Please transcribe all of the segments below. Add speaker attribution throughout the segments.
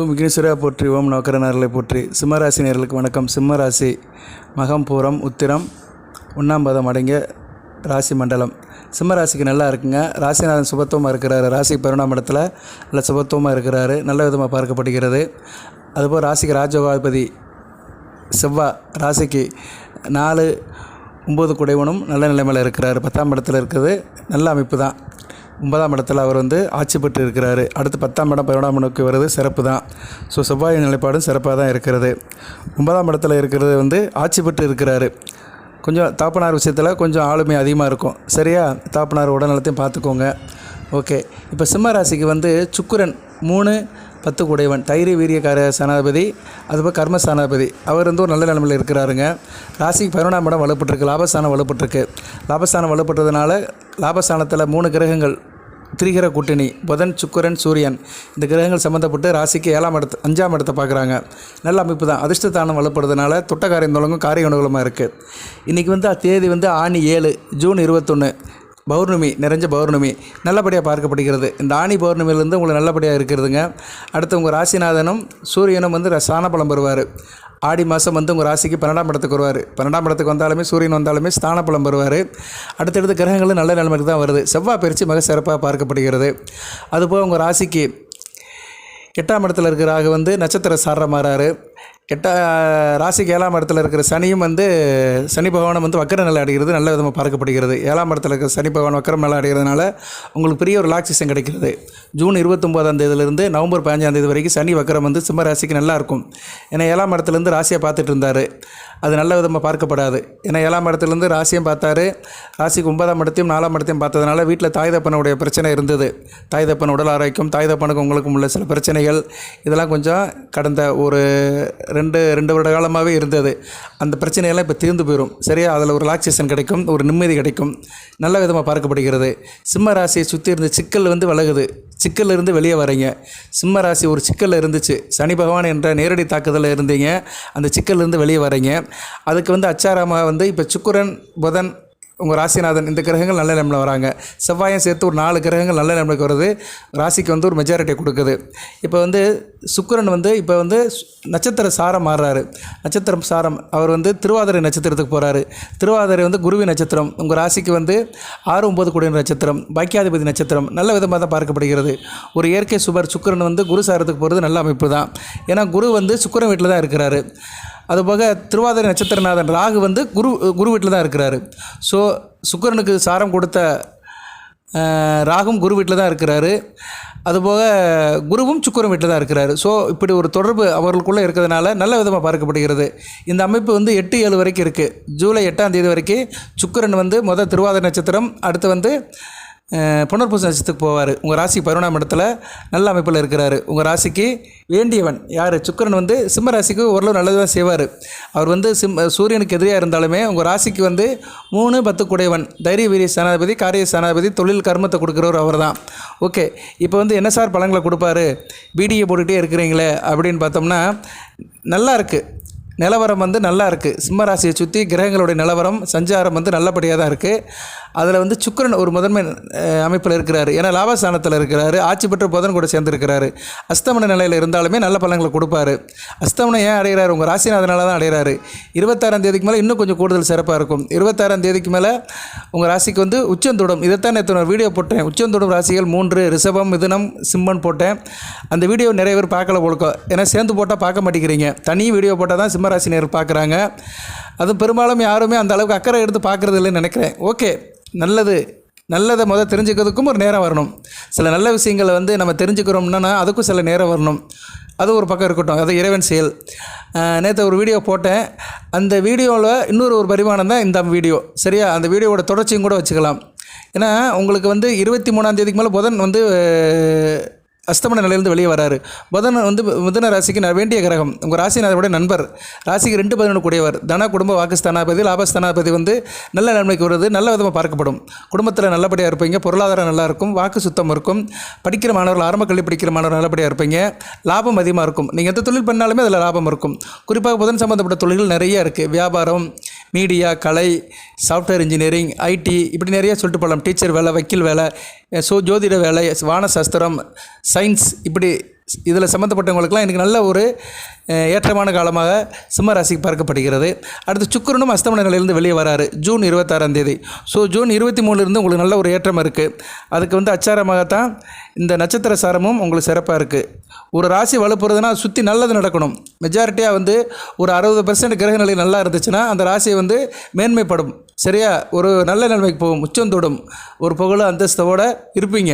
Speaker 1: ஓம் விக்னேஸ்வரா போற்றி ஓம் நோக்கரனர்களை போற்றி. சிம்மராசி நேர்களுக்கு வணக்கம். சிம்மராசி மகம் பூரம் உத்திரம் ஒன்றாம் பதம் அடங்கிய ராசி மண்டலம். சிம்மராசிக்கு நல்லா இருக்குங்க. ராசிநாதன் சுபத்துவமாக இருக்கிறாரு. ராசி பதினொன்றாம் இடத்துல நல்ல சுபத்துவமாக இருக்கிறாரு. நல்ல விதமாக பார்க்கப்படுகிறது. அதுபோல் ராசிக்கு ராஜோகாதிபதி செவ்வாய் ராசிக்கு நாலு ஒம்பது குடைவனும் நல்ல நிலைமையில் இருக்கிறார். பத்தாம் இடத்துல இருக்கிறது நல்ல அமைப்பு தான். ஒன்பதாம் இடத்துல அவர் வந்து ஆட்சி பெற்று இருக்கிறாரு. அடுத்து பத்தாம் இடம் பதினோடாம் இடத்துக்கு வருது. சிறப்பு தான். ஸோ செவ்வாய் நிலைப்பாடும் சிறப்பாக தான் இருக்கிறது. ஒன்பதாம் இடத்துல இருக்கிறது வந்து ஆட்சி பெற்று இருக்கிறாரு. கொஞ்சம் தாப்பனார் விஷயத்தில் கொஞ்சம் ஆளுமை அதிகமாக இருக்கும். சரியா? தாப்பனார் உடல்நலத்தையும் பார்த்துக்கோங்க. ஓகே. இப்போ சிம்ம ராசிக்கு வந்து சுக்குரன் மூணு பத்து குடைவன் தைரிய வீரியக்கார சனாதிபதி அதுபோல் கர்ம சனாதிபதி அவர் வந்து ஒரு நல்ல நிலமையில் இருக்கிறாருங்க. ராசிக்கு பதினொன்றாம் இடம் வலுப்பட்டிருக்கு. லாபஸ்தானம் வலுப்பட்டிருக்கு. லாபஸ்தானம் வலுப்பட்டதுனால லாபஸ்தானத்தில் மூணு கிரகங்கள் திரிகிற கூட்டணி புதன் சுக்கிரன் சூரியன். இந்த கிரகங்கள் சம்மந்தப்பட்டு ராசிக்கு ஏழாம் இடத்து அஞ்சாம் இடத்தை பார்க்குறாங்க. நல்ல அமைப்பு தான். அதிர்ஷ்டத்தானம் வலுப்படுறதுனால தொட்டக்காரியம் தொடங்கும் காரிய அனுகூலமாக இருக்குது இன்றைக்கி வந்து தேதி வந்து ஆணி ஏழு ஜூன் இருபத்தொன்று பௌர்ணமி நிறைஞ்ச பௌர்ணமி. நல்லபடியாக பார்க்கப்படுகிறது. இந்த ஆணி பௌர்ணமியிலேருந்து உங்களுக்கு நல்லபடியாக இருக்கிறதுங்க. அடுத்து உங்கள் ராசிநாதனும் சூரியனும் வந்து ர- ஸ்தானபலம் பெறுவார். ஆடி மாதம் வந்து உங்கள் ராசிக்கு பன்னெண்டாம் இடத்துக்கு வருவார். பன்னெண்டாம் இடத்துக்கு வந்தாலுமே சூரியன் வந்தாலுமே ஸ்தானபலம் வருவார் அடுத்தடுத்து கிரகங்களும் நல்ல நிலைமைக்கு தான் வருது. செவ்வாய் பயிற்சி மிக சிறப்பாக பார்க்கப்படுகிறது. அதுபோல் உங்கள் ராசிக்கு எட்டாம் இடத்துல இருக்கிற வந்து நட்சத்திர சாரமாறாரு கெட்ட எட்டா ராசிக்கு ஏழாம் இடத்துல இருக்கிற சனியும் வந்து சனி பகவானும் வந்து வக்கர நிலை அடைகிறது நல்ல விதமாக பார்க்கப்படுகிறது. ஏழாம் இடத்துல இருக்கிற சனி பகவான் வக்கரம் நிலை அடைகிறதுனால உங்களுக்கு பெரிய ஒரு ரிலாக்ஸேஷன் கிடைக்கிறது. ஜூன் இருபத்தொம்போதாம் தேதியிலிருந்து நவம்பர் பதினஞ்சாம் தேதி வரைக்கும் சனி வக்கரம் வந்து சிம்ம ராசிக்கு நல்லாயிருக்கும் ஏன்னா ஏழாம் இடத்துலேருந்து ராசியை பார்த்துட்டு இருந்தார். அது நல்ல விதமாக பார்க்கப்படாது. ஏன்னா ஏழாம் இடத்துலேருந்து ராசியும் பார்த்தாரு. ராசிக்கு ஒன்பதாம் இடத்தையும் நாலாம் இடத்தையும் பார்த்ததுனால வீட்டில் தாய் தப்பனுடைய பிரச்சனை இருந்தது. தாய் தப்பன் உடல் ஆரோக்கியம் தாய் தப்பனுக்கு உங்களுக்கும் உள்ள சில பிரச்சனைகள் இதெல்லாம் கொஞ்சம் கடந்த ஒரு ரெண்டு ரெண்டு வருட காலமாகவே இருந்தது. அந்த பிரச்சனையெல்லாம் இப்போ தீர்ந்து போயிடும் சரியா? அதில் ஒரு ரிலாக்ஸேஷன் கிடைக்கும் ஒரு நிம்மதி கிடைக்கும். நல்ல விதமாக பார்க்கப்படுகிறது. சிம்ம ராசியை சுற்றி இருந்த சிக்கல் வந்து விலகுது சிக்கல்ல இருந்து வெளியே வரீங்க சிம்ம ராசி ஒரு சிக்கலில் இருந்துச்சு. சனி பகவான் என்ற நேரடி தாக்குதலில் இருந்தீங்க. அந்த சிக்கல்ல இருந்து வெளியே வரீங்க அதுக்கு வந்து அச்சாரமாக வந்து இப்போ சுக்குரன் புதன் உங்கள் ராசிநாதன் இந்த கிரகங்கள் நல்ல நிலைமையில் வராங்க. செவ்வாயும் சேர்த்து ஒரு நாலு கிரகங்கள் நல்ல நிலமைக்கு வருது. ராசிக்கு வந்து ஒரு மெஜாரிட்டி கொடுக்குது. இப்போ வந்து சுக்கிரன் வந்து இப்போ வந்து சு- நட்சத்திர சாரம் மாறுறாரு. நட்சத்திரம் சாரம் அவர் வந்து திருவாதிரை நட்சத்திரத்துக்கு போகிறாரு திருவாதிரை வந்து குருவி நட்சத்திரம் உங்கள் ராசிக்கு வந்து ஆறு ஒம்பது கூடிய நட்சத்திரம் பாக்கியாதிபதி நட்சத்திரம் நல்ல விதமாக தான் பார்க்கப்படுகிறது. ஒரு இயற்கை சுபர் சுக்கிரன் வந்து குரு சாரத்துக்கு போகிறது நல்ல அமைப்பு தான். ஏன்னா குரு வந்து சுக்கிரன் வீட்டில் தான் இருக்கிறாரு. அதுபோக திருவாதிரை நட்சத்திரநாதன் ராகு வந்து குரு குரு வீட்டில் தான் இருக்கிறாரு. ஸோ சுக்கிரனுக்கு சாரம் கொடுத்த ராகும் குரு வீட்டில் தான் இருக்கிறாரு. அதுபோக குருவும் சுக்கிரன் வீட்டில் தான் இருக்கிறாரு. ஸோ இப்படி ஒரு தொடர்பு அவர்களுக்குள்ளே இருக்கிறதுனால நல்ல விதமாக பார்க்கப்படுகிறது. இந்த அமைப்பு வந்து எட்டு ஏழு வரைக்கும் இருக்குது ஜூலை எட்டாம் தேதி வரைக்கும் சுக்கிரன் வந்து முதல் திருவாதிரை நட்சத்திரம் அடுத்து வந்து புனர்பூச நட்சத்திரத்துக்கு போவார். உங்கள் ராசி பதினொன்றாம் இடத்துல நல்ல அமைப்பில் இருக்கிறாரு. உங்கள் ராசிக்கு வேண்டியவன் யார்? சுக்கிரன் வந்து சிம்ம ராசிக்கு ஓரளவு நல்லது தான் செய்வார். அவர் வந்து சிம் சூரியனுக்கு எதிரியாக இருந்தாலுமே உங்கள் ராசிக்கு வந்து மூணு பத்து குடைவன் தைரிய வீரிய சனாதிபதி காரிய சனாதிபதி தொழில் கர்மத்தை கொடுக்குறவர் அவர் தான் ஓகே இப்போ வந்து என்ன சார் பழங்களை கொடுப்பாரு. பிடிஏ போட்டுக்கிட்டே இருக்கிறீங்களே அப்படின்னு பார்த்தோம்னா நல்லா இருக்குது நிலவரம் வந்து நல்லா இருக்குது சிம்ம ராசியை சுற்றி கிரகங்களுடைய நிலவரம் சஞ்சாரம் வந்து நல்லபடியாக தான் இருக்குது அதில் வந்து சுக்கிரன் ஒரு முதன்மை அமைப்பில் இருக்கிறாரு. ஏன்னா லாபஸ்தானத்தில் இருக்கிறாரு. ஆட்சி பெற்ற புதன் கூட சேர்ந்துருக்கிறாரு. அஸ்தமன நிலையில் இருந்தாலுமே நல்ல பலன்களை கொடுப்பாரு. அஸ்தமனம் ஏன் அடைகிறாரு? உங்கள் ராசிநாதனால தான் அடைகிறாரு. இருபத்தாறாம் தேதிக்கு மேலே இன்னும் கொஞ்சம் கூடுதல் சிறப்பாக இருக்கும். இருபத்தாறாம் தேதிக்கு மேலே உங்கள் ராசிக்கு வந்து உச்சந்தொடும் இதைத்தான் நேற்று நான் வீடியோ போட்டேன். உச்சந்தொடும் ராசிகள் மூன்று ரிஷபம் மிதுனம் சிம்மன் போட்டேன். அந்த வீடியோ நிறைய பேர் பார்க்கல போலுக்கோ ஏன்னா சேர்ந்து போட்டால் பார்க்க மாட்டேங்கிறீங்க. தனி வீடியோ போட்டால் தான் சிம்மராசினியர் பார்க்குறாங்க. அதுவும் பெரும்பாலும் யாருமே அந்த அளவுக்கு அக்கறை எடுத்து பார்க்குறது இல்லைன்னு நினைக்கிறேன். ஓகே நல்லது. நல்லதை முதல் தெரிஞ்சுக்கிறதுக்கும் ஒரு நேரம் வரணும். சில நல்ல விஷயங்களை வந்து நம்ம தெரிஞ்சுக்கிறோம்னா அதுக்கும் சில நேரம் வரணும். அது ஒரு பக்கம் இருக்கட்டும். அது இறைவன் செயல். நேற்று ஒரு வீடியோ போட்டேன். அந்த வீடியோவில் இன்னொரு ஒரு பரிமாணம் தான் இந்த வீடியோ. சரியா? அந்த வீடியோவோட தொடர்ச்சியும் கூட வச்சுக்கலாம். ஏன்னா உங்களுக்கு வந்து இருபத்தி மூணாம் தேதிக்கு மேலே புதன் வந்து அஸ்தமன நிலையிலிருந்து வெளியே வராரு. புதன் வந்து புதன ராசிக்கு வேண்டிய கிரகம். உங்கள் ராசிநாதனுடைய நண்பர். ராசிக்கு ரெண்டு பதினொன்று கூடியவர். தன குடும்ப வாக்குஸ்தானாபதி லாபஸ்தானாபதி வந்து நல்ல நன்மைக்கு வருது. நல்ல விதமாக பார்க்கப்படும். குடும்பத்தில் நல்லபடியாக இருப்பீங்க. பொருளாதாரம் நல்லா இருக்கும். வாக்கு சுத்தம் இருக்கும். படிக்கிற மாணவர்கள் ஆரம்ப கல்வி படிக்கிற மாணவர்கள் நல்லபடியாக இருப்பீங்க. லாபம் அதிகமாக இருக்கும். நீங்கள் எந்த தொழில் பண்ணாலுமே அதில் லாபம் இருக்கும். குறிப்பாக புதன் சம்மந்தப்பட்ட தொழில்கள் நிறைய இருக்குது வியாபாரம் மீடியா கலை சாஃப்ட்வேர் இன்ஜினியரிங் ஐடி இப்படி நிறைய சொல்லிட்டு போகலாம். டீச்சர் வேலை வக்கீல் வேலை ஸோ ஜோதிட வேலை வானசாஸ்திரம் சயின்ஸ் இப்படி இதில் சம்மந்தப்பட்டவங்களுக்குலாம் எனக்கு நல்ல ஒரு ஏற்றமான காலமாக சிம்ம ராசிக்கு பார்க்கப்படுகிறது. அடுத்து சுக்கரனும் அஸ்தமனங்களிலிருந்து வெளியே வராரு. ஜூன் இருபத்தாறாம் தேதி. ஸோ ஜூன் இருபத்தி மூணுலேருந்து உங்களுக்கு நல்ல ஒரு ஏற்றம் இருக்குது அதுக்கு வந்து அச்சாரமாகத்தான் இந்த நட்சத்திர சாரமும் உங்களுக்கு சிறப்பாக இருக்குது ஒரு ராசி வலுப்புறதுன்னா சுற்றி நல்லது நடக்கணும். மெஜாரிட்டியாக வந்து ஒரு அறுபது பர்சன்ட் கிரக நிலை நல்லா இருந்துச்சுன்னா அந்த ராசி வந்து மேன்மைப்படும். சரியா? ஒரு நல்ல நிலைமைக்கு போகும். உச்சம் தொடும். ஒரு புகழும் அந்தஸ்தோடு இருப்பீங்க.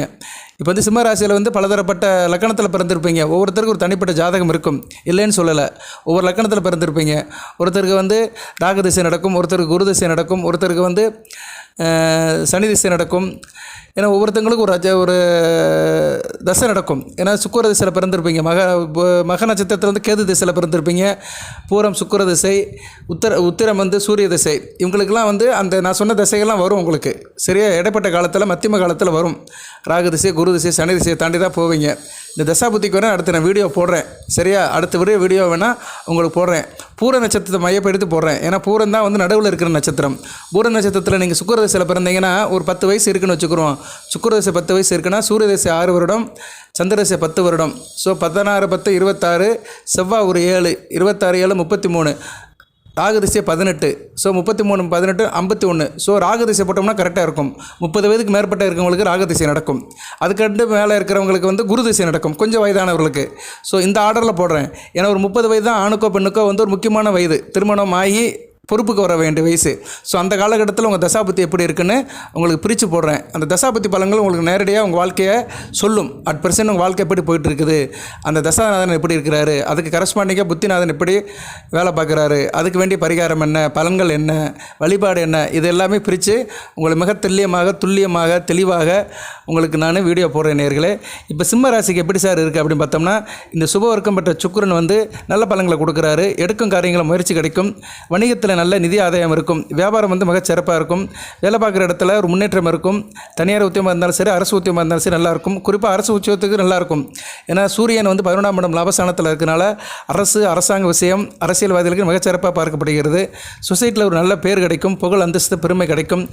Speaker 1: இப்போ வந்து சிம்ம ராசியில் வந்து பலதரப்பட்ட லக்கணத்தில் பிறந்திருப்பீங்க. ஒவ்வொருத்தருக்கும் ஒரு தனிப்பட்ட ஜாதகம் இருக்கும். இல்லைன்னு சொல்லலை. ஒவ்வொரு லக்கணத்தில் பிறந்திருப்பீங்க. ஒருத்தருக்கு வந்து ராகு திசை நடக்கும். ஒருத்தருக்கு குரு திசை நடக்கும். ஒருத்தருக்கு வந்து சனி திசை நடக்கும். ஏன்னா ஒவ்வொருத்தங்களுக்கும் ஒரு ரஜ ஒரு தசை நடக்கும். ஏன்னா சுக்கர திசையில் பிறந்திருப்பீங்க. மக மக நட்சத்திரத்தில் வந்து கேது திசையில் பிறந்திருப்பீங்க. பூரம் சுக்கர திசை உத்தர உத்திரம் வந்து சூரிய திசை. இவங்களுக்கெல்லாம் வந்து அந்த நான் சொன்ன திசைகள்லாம் வரும் உங்களுக்கு. சரியா? இடைப்பட்ட காலத்தில் மத்தியம காலத்தில் வரும். ராகு திசை குரு திசை சனி திசையை தாண்டி தான் போவீங்க. இந்த தசாபுத்திக்கு வேணால் அடுத்து நான் வீடியோ போடுறேன். சரியா? அடுத்த வீடியோ வீடியோ வேணால் உங்களுக்கு போடுறேன். பூர நட்சத்திரத்தை மையப்படுத்தி போடுறேன். ஏன்னா பூரம் தான் வந்து நடுவில் இருக்கிற நட்சத்திரம். பூர நட்சத்திரத்தில் நீங்கள் சுக்கரதசையில் பிறந்தீங்கன்னா ஒரு பத்து வயசு இருக்குன்னு வச்சுக்கிறோம். சுக்கரதசை பத்து வயசு இருக்குன்னா சூரியதசை ஆறு வருடம் சந்திரசை பத்து வருடம். ஸோ பதினாறு பத்து இருபத்தாறு செவ்வாய் ஒரு ஏழு இருபத்தாறு ஏழு முப்பத்தி மூணு. ராகு திசை பதினெட்டு. ஸோ முப்பத்தி மூணு பதினெட்டு ஐம்பத்தி ஒன்று. ஸோ ராகுதிசை போட்டோம்னா கரெக்டாக இருக்கும். முப்பது வயதுக்கு மேற்பட்ட இருக்கவங்களுக்கு ராகுதிசை நடக்கும். அதுக்கண்டு மேலே இருக்கிறவங்களுக்கு வந்து குரு திசை நடக்கும். கொஞ்சம் வயதானவர்களுக்கு. ஸோ இந்த ஆர்டரில் போடுறேன். ஏன்னா ஒரு முப்பது வயது தான் ஆணுக்கோ பெண்ணுக்கோ வந்து ஒரு முக்கியமான வயது. திருமணம் ஆகி பொறுப்புக்கு வர வேண்டிய வயசு. ஸோ அந்த காலகட்டத்தில் உங்கள் தசாபத்தி எப்படி இருக்குன்னு உங்களுக்கு பிரித்து போடுறேன். அந்த தசாபத்தி பலங்கள் உங்களுக்கு நேரடியாக உங்கள் வாழ்க்கையை சொல்லும். அட் பர்சன்ட் உங்கள் வாழ்க்கை எப்படி போயிட்டு இருக்குது அந்த தசாநாதன் எப்படி இருக்கிறாரு? அதுக்கு கரஸ்பாண்டிங்காக புத்திநாதன் எப்படி வேலை பார்க்குறாரு? அதுக்கு வேண்டிய பரிகாரம் என்ன? பலன்கள் என்ன? வழிபாடு என்ன? இது எல்லாமே பிரித்து உங்களை மிக துல்லியமாக துல்லியமாக தெளிவாக உங்களுக்கு நான் வீடியோ போடுறேன் நேர்களே. இப்போ சிம்ம ராசிக்கு எப்படி சார் இருக்குது அப்படின்னு பார்த்தோம்னா இந்த சுபவர்க்கம் பெற்ற சுக்கிரன் வந்து நல்ல பலங்களை கொடுக்குறாரு. எடுக்கும் காரியங்களை முயற்சி கிடைக்கும். வணிகத்தில் நல்ல நிதி ஆதாயம் இருக்கும். வியாபாரம் வந்து மிக சிறப்பாக இருக்கும். வேலை பார்க்குற இடத்துல ஒரு முன்னேற்றம் இருக்கும். தனியார் உத்தியமாக இருந்தாலும் சரி அரசு உத்தியமாக இருந்தாலும் சரி நல்லாயிருக்கும் குறிப்பாக அரசு உத்தியோகத்துக்கு நல்லா இருக்கும். ஏன்னா சூரியன் வந்து பதினொன்றாம் இடம் லாபஸ்தானத்தில் இருக்கனால அரசு அரசாங்க விஷயம் அரசியல்வாதிகளுக்கு மிக சிறப்பாக பார்க்கப்படுகிறது. சொசைட்டியில் ஒரு நல்ல பேர் கிடைக்கும். புகழ் அந்தஸ்து பெருமை கிடைக்கும்.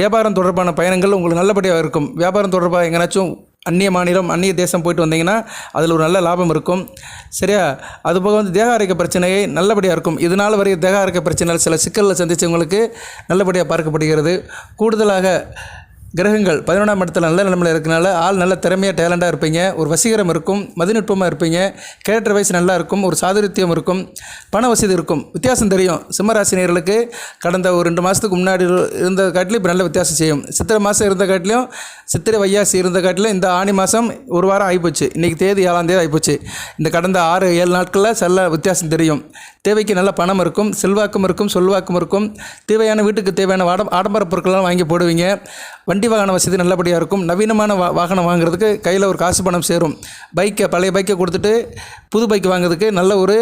Speaker 1: வியாபாரம் தொடர்பான பயணங்கள் உங்களுக்கு நல்லபடியாக இருக்கும். வியாபாரம் தொடர்பாக எங்கேனாச்சும் அந்நிய மாநிலம் அந்நிய தேசம் போயிட்டு வந்தீங்கன்னா அதில் ஒரு நல்ல லாபம் இருக்கும். சரியா? அதுபோக வந்து தேக ஆரோக்கிய பிரச்சனையை நல்லபடியாக இருக்கும். இதனால் வரைய தேக ஆரோக்கிய பிரச்சனைகள் சில சிக்கலில் சந்தித்தவங்களுக்கு நல்லபடியாக பார்க்கப்படுகிறது. கூடுதலாக கிரகங்கள் பதினொன்றாம் இடத்துல நல்ல நிலைமையில் இருக்கனால ஆள் நல்ல திறமையாக டேலண்டாக இருப்பீங்க. ஒரு வசீகரம் இருக்கும் மதிநுட்பமாக இருப்பீங்க. கேரக்டர் வைஸ் நல்லா இருக்கும் ஒரு சாதுரித்தியம் இருக்கும் பண வசதி இருக்கும். வித்தியாசம் தெரியும். சிம்மராசினியர்களுக்கு கடந்த ஒரு ரெண்டு மாதத்துக்கு முன்னாடி இருந்த காட்டிலும் இப்போ நல்ல வித்தியாசம் செய்யும். சித்திரை மாதம் இருந்த காட்டிலையும் சித்திரை வையாசி இருந்த காட்டிலும் இந்த ஆணி மாதம் ஒரு வாரம் ஆகிப்போச்சு. இன்றைக்கி தேதி ஏழாம் தேதி ஆகிப்போச்சு. இந்த கடந்த ஆறு ஏழு நாட்களில் நல்ல வித்தியாசம் தெரியும். தேவைக்கு நல்ல பணம் இருக்கும் செல்வாக்கும் இருக்கும் சொல்வாக்கும் இருக்கும். தேவையான வீட்டுக்கு தேவையான ஆடம் ஆடம்பர பொருட்கள்லாம் வாங்கி போடுவீங்க. வண்டி வாகன வசதி நல்லபடியாக இருக்கும். நவீனமான வா வாகனம் வாங்குறதுக்கு கையில் ஒரு காசு பணம் சேரும். பைக்கை பழைய பைக்கை கொடுத்துட்டு புது பைக் வாங்குறதுக்கு நல்ல ஒரு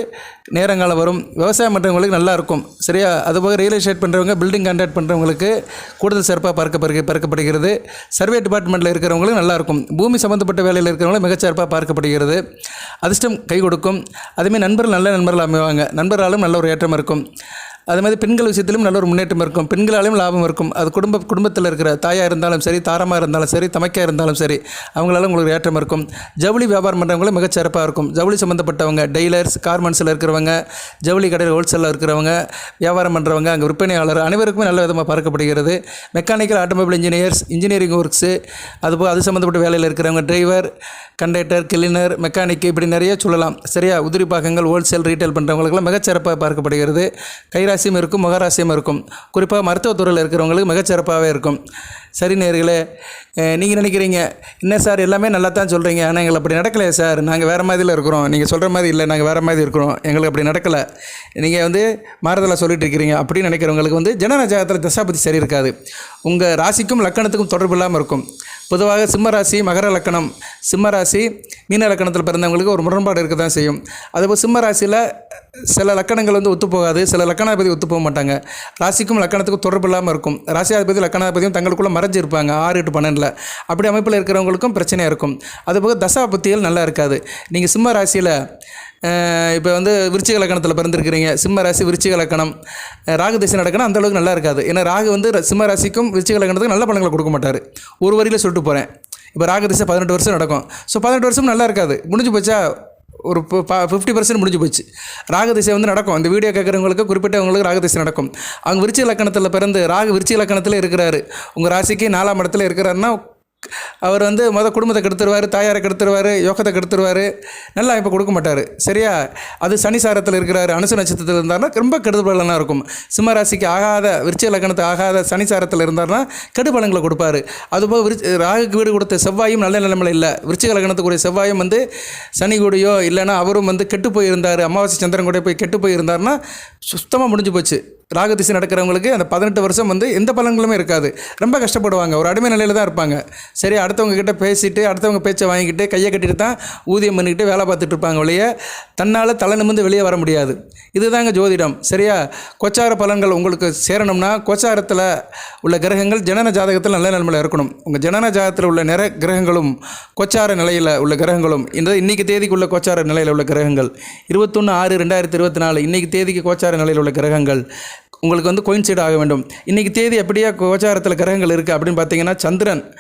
Speaker 1: நேரங்காலம் வரும். விவசாயம் பண்ணுறவங்களுக்கு நல்லா இருக்கும். சரியா? அதுபோக ரியல் எஸ்டேட் பண்ணுறவங்க பில்டிங் கான்ட்ராக்ட் பண்ணுறவங்களுக்கு கூடுதல் சிறப்பாக பார்க்க பார்க்கப்படுகிறது சர்வே டிபார்ட்மெண்ட்டில் இருக்கிறவங்களுக்கு நல்லா இருக்கும். பூமி சம்மந்தப்பட்ட வேலையில் இருக்கிறவங்களும் மிகச்சிறப்பாக பார்க்கப்படுகிறது. அதிர்ஷ்டம் கை கொடுக்கும். அதேமாதிரி நண்பர்கள் நல்ல நண்பர்கள் அமைவாங்க. நண்பராலும் நல்ல ஒரு ஏற்றம் இருக்கும். அது மாதிரி பெண்கள் விஷயத்திலும் நல்ல ஒரு முன்னேற்றம் இருக்கும். பெண்களாலையும் லாபம் இருக்கும். அது குடும்ப குடும்பத்தில் இருக்கிற தாயாக இருந்தாலும் சரி தாரமாக இருந்தாலும் சரி தமைக்காக இருந்தாலும் சரி அவங்களால உங்களுக்கு ஏற்றம் இருக்கும். ஜவுளி வியாபாரம் பண்ணுறவங்களும் மிகச்சிறப்பாக இருக்கும். ஜவுளி சம்மந்தப்பட்டவங்க டெய்லர்ஸ் கார்மெண்ட்ஸில் இருக்கிறவங்க ஜவுளி கடையில் ஹோல்சேலில் இருக்கிறவங்க வியாபாரம் பண்ணுறவங்க அங்கே விற்பனையாளர் அனைவருக்குமே நல்ல விதமாக பார்க்கப்படுகிறது mechanical automobile engineers engineering works அதுபோல் அது சம்மந்தப்பட்ட வேலையில் இருக்கிறவங்க டிரைவர் கண்டக்டர் கிளீனர் மெக்கானிக் இப்படி நிறைய சொல்லலாம். சரியா? உதிரி பாகங்கள் ஹோல்சேல் ரீட்டைல் பண்ணுறவங்களுக்குலாம் மிகச்சிறப்பாக பார்க்கப்படுகிறது. கைராசியும் இருக்கும் முகராசியும் இருக்கும். குறிப்பாக மருத்துவத்துறையில் இருக்கிறவங்களுக்கு மிகச்சிறப்பாகவே இருக்கும். சரி நேர்களே நீங்கள் நினைக்கிறீங்க என்ன சார் எல்லாமே நல்லா தான் சொல்கிறீங்க ஆனால் எங்களை அப்படி நடக்கலையே சார். நாங்கள் வேறு மாதிரியில் இருக்கிறோம். நீங்கள் சொல்கிற மாதிரி இல்லை நாங்கள் வேறு மாதிரி இருக்கிறோம். எங்களுக்கு அப்படி நடக்கலை. நீங்கள் வந்து மாறுதலாக சொல்லிட்டு இருக்கிறீங்க. அப்படின்னு நினைக்கிறவங்களுக்கு வந்து ஜனநாயகத்தில் தசாபதி சரி இருக்காது. உங்கள் ராசிக்கும் லக்கணத்துக்கும் தொடர்பு இல்லாமல் இருக்கும். பொதுவாக சிம்மராசி மகர லக்கணம். சிம்மராசி மீன லக்கணத்தில் பிறந்தவங்களுக்கு ஒரு முரண்பாடு இருக்க தான் செய்யும். அதுபோல் சிம்மராசியில் சில லக்கணங்கள் வந்து ஒத்துப்போகாது சில லக்கணாதிபதி ஒத்து போக மாட்டாங்க. ராசிக்கும் லக்கணத்துக்கும் தொடர்பு இல்லாமல் இருக்கும். ராசியாதிபதி லக்கணாதிபதியும் தங்களுக்குள்ளே மறைஞ்சு இருப்பாங்க ஆறு எட்டு பன்னெண்டில். அப்படி அமைப்பில் இருக்கிறவங்களுக்கும் பிரச்சனையாக இருக்கும். அதுபோக தசா புத்திகள் நல்லா இருக்காது. நீங்கள் சிம்ம ராசியில் இப்போ வந்து விருச்சிக லக்கணத்தில் பிறந்திருக்கிறீங்க. சிம்ம ராசி விருச்சிக லக்கணம். ராகு திசை நடக்கணும் அந்த அளவுக்கு நல்லா இருக்காது. ஏன்னா ராகு வந்து சிம்ம ராசிக்கும் விருச்சிக லக்கணத்துக்கும் நல்ல பலன்களை கொடுக்க மாட்டார். ஒரு வரியில் சொல்லிட்டு போகிறேன் இப்போ ராகு திசை பதினெட்டு வருஷம் நடக்கும். ஸோ பதினெட்டு வருஷம் நல்லா இருக்காது. முடிஞ்சு போச்சா? ஒரு ஃபிஃப்டி பர்சன்ட் முடிஞ்சு போச்சு. ராகு திசை வந்து நடக்கும். இந்த வீடியோ கேட்குறவங்களுக்கு குறிப்பிட்டவங்களுக்கு ராகு திசை நடக்கும். அவங்க விருச்சிக லக்கணத்தில் பிறந்து ராகு விருச்சிக லக்கணத்தில் இருக்கிறாரு. உங்கள் ராசிக்கு நாலாம் இடத்துல இருக்கிறாருன்னா அவர் வந்து மொதல் குடும்பத்தை கெடுத்துருவார் தாயாரை கெடுத்துருவார் யோகத்தை கெடுத்துருவார். நல்லா இப்போ கொடுக்க மாட்டார். சரியா? அது சனி சாரத்தில் அனுசு நட்சத்திரத்தில் இருந்தார்னா ரொம்ப கெடுபலனாக இருக்கும். சிம்மராசிக்கு ஆகாத விருச்ச லக்கணத்தை ஆகாத சனி சாரத்தில் இருந்தார்னா கெடுபலங்களை கொடுப்பாரு. அதுபோல் விருச் ராகுக்கு வீடு கொடுத்த செவ்வாயும் நல்ல நிலைமையில் இல்லை. விருச்சிக லக்கணத்துக்குரிய செவ்வாயும் வந்து சனி கூடயோ இல்லைனா அவரும் வந்து கெட்டு போயிருந்தார். அமாவாசை சந்திரன் கூட போய் கெட்டு போயிருந்தாருன்னா சுத்தமாக முடிஞ்சு போச்சு. ராகதிசை நடக்கிறவங்களுக்கு அந்த பதினெட்டு வருஷம் வந்து எந்த பலன்களுமே இருக்காது. ரொம்ப கஷ்டப்படுவாங்க. ஒரு அடிமை நிலையில் தான் இருப்பாங்க. சரி அடுத்தவங்க கிட்ட பேசிட்டு அடுத்தவங்க பேச்சை வாங்கிக்கிட்டு கையை கட்டிட்டு தான் ஊதியம் பண்ணிக்கிட்டு வேலை பார்த்துட்டு இருப்பாங்க ஒழிய தன்னால் தலை நிமிர்ந்து வெளியே வர முடியாது. இதுதாங்க ஜோதிடம். சரியா? கொச்சார பலன்கள் உங்களுக்கு சேரணும்னா கொச்சாரத்தில் உள்ள கிரகங்கள் ஜனன ஜாதகத்தில் நல்ல நிலைமையில் இருக்கணும். உங்கள் ஜனன ஜாதகத்தில் உள்ள நிற கிரகங்களும் கொச்சார நிலையில் உள்ள கிரகங்களும் இந்த இன்னைக்கு தேதிக்கு உள்ள கோச்சார நிலையில் உள்ள கிரகங்கள் இருபத்தொன்று ஆறு ரெண்டாயிரத்தி இருபத்தி நாலு இன்னைக்கு தேதிக்கு கோச்சார நிலையில் உள்ள கிரகங்கள் உங்களுக்கு வந்து கோயின்சைட் ஆக வேண்டும். இன்றைக்கி தேதி எப்படியா கோச்சாரத்தில் கிரகங்கள் இருக்குது அப்படின்னு பார்த்தீங்கன்னா சந்திரன்.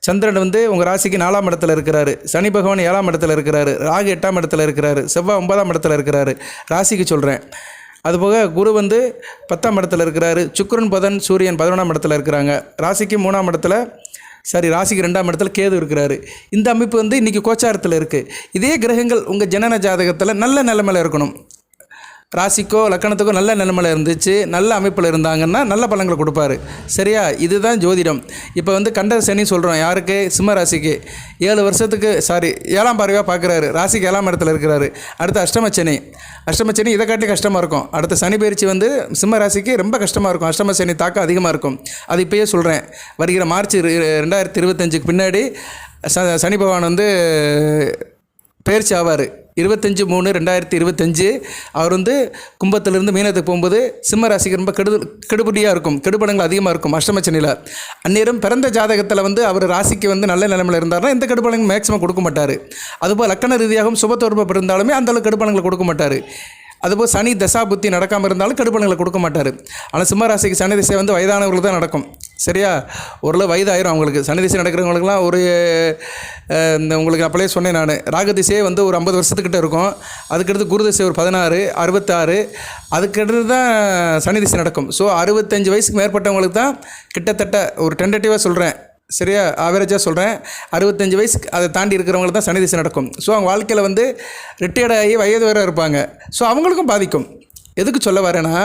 Speaker 1: சந்திரன் வந்து உங்கள் ராசிக்கு நாலாம் இடத்துல இருக்கிறாரு. சனி பகவான் ஏழாம் இடத்துல இருக்கிறாரு. ராகு எட்டாம் இடத்துல இருக்கிறாரு. செவ்வாய் ஒன்பதாம் இடத்துல இருக்கிறாரு. ராசிக்கு சொல்கிறேன் அதுபோக குரு வந்து பத்தாம் இடத்துல இருக்கிறாரு. சுக்கரன் புதன் சூரியன் பதினொன்றாம் இடத்துல இருக்கிறாங்க. ராசிக்கு மூணாம் இடத்துல சரி ராசிக்கு ரெண்டாம் இடத்துல கேது இருக்கிறாரு. இந்த அமைப்பு வந்து இன்றைக்கி கோச்சாரத்தில் இருக்குது இதே கிரகங்கள் உங்கள் ஜனன ஜாதகத்தில் நல்ல நிலைமையில் இருக்கணும். ராசிக்கோ லக்கணத்துக்கோ நல்ல நிலைமையில் இருந்துச்சு நல்ல அமைப்பில் இருந்தாங்கன்னா நல்ல பலங்களை கொடுப்பாரு. சரியா? இதுதான் ஜோதிடம். இப்போ வந்து கண்ட சனி சொல்கிறோம் யாருக்கு? சிம்ம ராசிக்கு. ஏழு வருஷத்துக்கு சாரி ஏழாம் பார்வையாக பார்க்குறாரு ராசிக்கு ஏழாம் இடத்துல இருக்கிறாரு. அடுத்து அஷ்டமச்சனி அஷ்டமச்சனி இதை காட்டி கஷ்டமாக இருக்கும். அடுத்த சனி பயிற்சி வந்து சிம்ம ராசிக்கு ரொம்ப கஷ்டமாக இருக்கும். அஷ்டம சனி தாக்கம் அதிகமாக இருக்கும். அது இப்போயே சொல்கிறேன் வருகிற மார்ச் ரெண்டாயிரத்தி இருபத்தஞ்சுக்கு பின்னாடி ச சனி பகவான் வந்து பயிற்சி ஆவார். இருபத்தஞ்சி மூணு ரெண்டாயிரத்தி இருபத்தஞ்சு அவர் வந்து கும்பத்திலிருந்து மீனத்துக்கு போகும்போது சிம்ம ராசிக்கு ரொம்ப கெடு கெடுபடியாக இருக்கும். கெடுபடங்கள் அதிகமாக இருக்கும் அஷ்டமச்சனியில் அந்நேரம் பிறந்த ஜாதகத்தில் வந்து அவர் ராசிக்கு வந்து நல்ல நிலைமையில் இருந்தார்னா எந்த கெடுபலங்களும் மேக்ஸிமம் கொடுக்க மாட்டார். அதுபோல் லக்கண ரீதியாகவும் சுபத்தொருப்பு இருந்தாலுமே அந்த அளவுக்கு கொடுக்க மாட்டார். அதுபோல் சனி தசா புத்தி நடக்காமல் இருந்தாலும் கெடுபடங்களை கொடுக்க மாட்டார். ஆனால் சிம்மராசிக்கு சனி திசை வந்து வயதானவர்கள் தான் நடக்கும். சரியா? ஓரளவு வயதாயிரும் அவங்களுக்கு. சனி திசை நடக்கிறவங்களுக்குலாம் ஒரு இந்த உங்களுக்கு அப்பளே சொன்னேன் நான். ராகதிசையே வந்து ஒரு ஐம்பது வருஷத்துக்கிட்ட இருக்கும். அதுக்கடுத்து குருதிசை ஒரு பதினாறு அறுபத்தாறு. அதுக்கடுத்து தான் சனி திசை நடக்கும். ஸோ அறுபத்தஞ்சு வயசுக்கு மேற்பட்டவங்களுக்கு தான் கிட்டத்தட்ட ஒரு டென்டேட்டிவாக சொல்கிறேன் சரியா? ஆவரேஜாக சொல்கிறேன் அறுபத்தஞ்சு வயசுக்கு அதை தாண்டி இருக்கிறவங்களுக்கு தான் சனி திசை நடக்கும். ஸோ அவங்க வாழ்க்கையில் வந்து ரிட்டையர்ட் ஆகி வயது வேறு இருப்பாங்க. ஸோ அவங்களுக்கும் பாதிக்கும். எதுக்கு சொல்ல வரேன்னா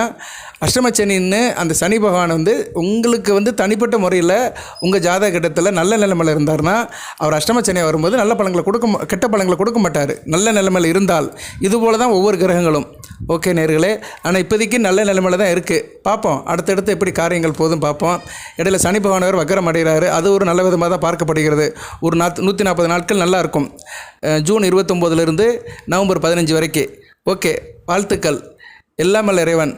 Speaker 1: அஷ்டமச்சனின்னு அந்த சனி பகவான் வந்து உங்களுக்கு வந்து தனிப்பட்ட முறையில் உங்கள் ஜாதக கட்டத்தில் நல்ல நிலைமையில் இருந்தார்னா அவர் அஷ்டமச்சனியாக வரும்போது நல்ல பழங்களை கொடுக்க கெட்ட பழங்களை கொடுக்க மாட்டார். நல்ல நிலைமையில் இருந்தால். இதுபோல் தான் ஒவ்வொரு கிரகங்களும். ஓகே நேர்களே ஆனால் இப்போதைக்கு நல்ல நிலைமையில் தான் இருக்குது பார்ப்போம். அடுத்தடுத்து எப்படி காரியங்கள் போதும் பார்ப்போம். இடையில சனி பகவான் வேறு வக்கரம் அடைகிறாரு. அது ஒரு நல்ல விதமாக தான் பார்க்கப்படுகிறது. ஒரு நாத் நூற்றி நாற்பது நாட்கள் நல்லாயிருக்கும் ஜூன் இருபத்தொம்போதுலேருந்து நவம்பர் பதினஞ்சு வரைக்கும் ஓகே வாழ்த்துக்கள். எல்லாம் இறைவன்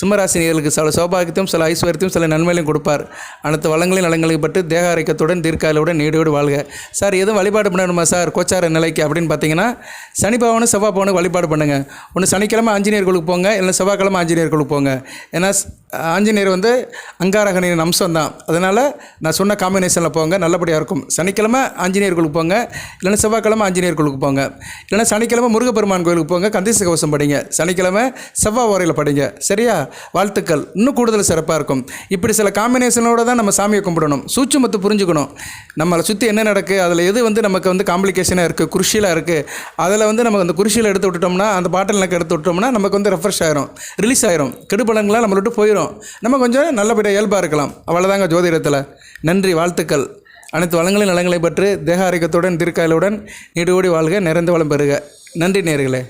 Speaker 1: சிம்மராசினியர்களுக்கு சில சௌபாகியத்தையும் சில ஐஸ்வர்யத்தையும் சில நன்மைகளையும் கொடுப்பார். அனைத்து வளங்களையும் நலங்களை பட்டு தேக ஆரோக்கியத்துடன் தீர்க்காயலுடன் நீடோடு வாழ்க. சார் எதுவும் வழிபாடு பண்ணணுமா சார்? கோச்சார நிலைக்கு அப்படின்னு பார்த்தீங்கன்னா சனி பவனு செவ்வாய் பவனுக்கு வழிபாடு பண்ணுங்கள் ஒன்று சனிக்கிழமை ஆஞ்சநேயர் கோளுக்கு போங்க இல்லை செவ்வாய்க்கிழமை ஆஞ்சநேயர் கோளுக்கு போங்க. ஏன்னா ஆஞ்சநேயர் வந்து அங்காரகனின் அம்சம் தான் அதனால் நான் சொன்ன காம்பினேஷனில் போங்க நல்லபடியாக இருக்கும். சனிக்கிழமை ஆஞ்சநேயர் கோளுக்கு போங்க இல்லைன்னா செவ்வாய்க்கிழமை ஆஞ்சநேயர் கோளுக்கு போங்க. இல்லைன்னா சனிக்கிழமை முருகப்பெருமான் கோயிலுக்கு போங்க கந்தீச கவசம் படிங்க. சனிக்கிழமை செவ்வாய் ஓரையில் படிங்க. சரியா? வாழ்த்துக்கள். இன்னும் கூடுதல் சிறப்பாக இருக்கும். இப்படி சில காம்பினேஷனோட தான் நம்ம சாமியை கும்பிடணும். சூட்சுமத்தை புரிஞ்சுக்கணும். நம்மளை சுற்றி என்ன நடக்குது அதில் எது வந்து நமக்கு வந்து காம்ப்ளிகேஷனாக இருக்குது குருஷியலாக இருக்குது அதில் வந்து நமக்கு அந்த குருஷியில் எடுத்து விட்டுட்டோம்னா அந்த பாட்டில் எனக்கு எடுத்து விட்டோம்னா நமக்கு வந்து ரெஃப்ரெஷ் ஆயிரும் ரிலீஸ் ஆயிரும். கெடுபலங்களாக நம்மளை விட்டு போயிடும் நம்ம கொஞ்சம் நல்லபடியாக இயல்பாக இருக்கலாம். அவ்வளோதாங்க ஜோதிடத்தில். நன்றி வாழ்த்துக்கள். அனைத்து வளங்களையும் நலங்களை பற்றி தேக ஆரோக்கியத்துடன் தீர்க்காயலுடன் நீடோடி வாழ்க நிறைந்த வளம் பெறுக. நன்றி நேர்களே.